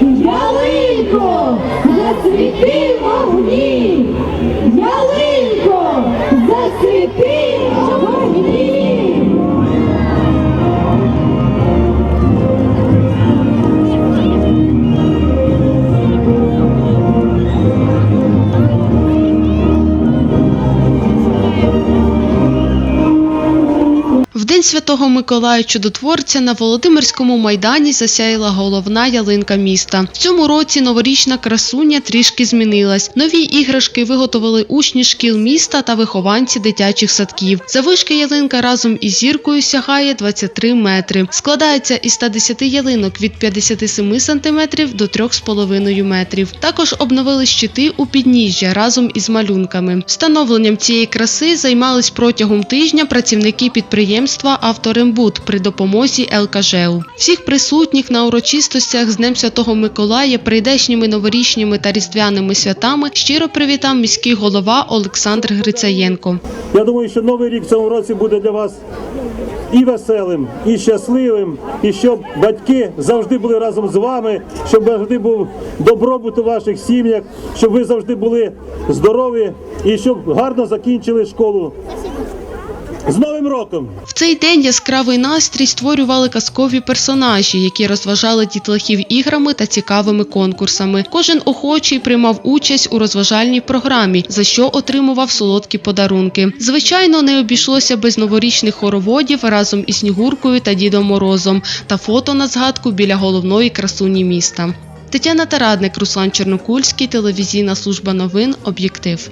Ялинко, засвіти вогні! Ялинко, засвіти В день святого Миколая Чудотворця на Володимирському майдані засяяла головна ялинка міста. В цьому році новорічна красуня трішки змінилась. Нові іграшки виготовили учні шкіл міста та вихованці дитячих садків. Завишки ялинка разом із зіркою сягає 23 метри. Складається із 110 ялинок від 57 сантиметрів до 3,5 метрів. Також обновили щити у підніжжя разом із малюнками. Встановленням цієї краси займались протягом тижня працівники підприємства Авторембут при допомозі ЛКЖУ. Всіх присутніх на урочистостях з Днем Святого Миколая, прийдешніми новорічними та різдвяними святами щиро привітав міський голова Олександр Грицаєнко. Я думаю, що новий рік в цьому році буде для вас і веселим, і щасливим, і щоб батьки завжди були разом з вами, щоб завжди був добробут у ваших сім'ях, щоб ви завжди були здорові і щоб гарно закінчили школу. З Новим роком! В цей день яскравий настрій створювали казкові персонажі, які розважали дітлахів іграми та цікавими конкурсами. Кожен охочий приймав участь у розважальній програмі, за що отримував солодкі подарунки. Звичайно, не обійшлося без новорічних хороводів разом із Снігуркою та Дідом Морозом та фото на згадку біля головної красуні міста. Тетяна Тарадник, Руслан Чорнокульський, телевізійна служба новин, об'єктив.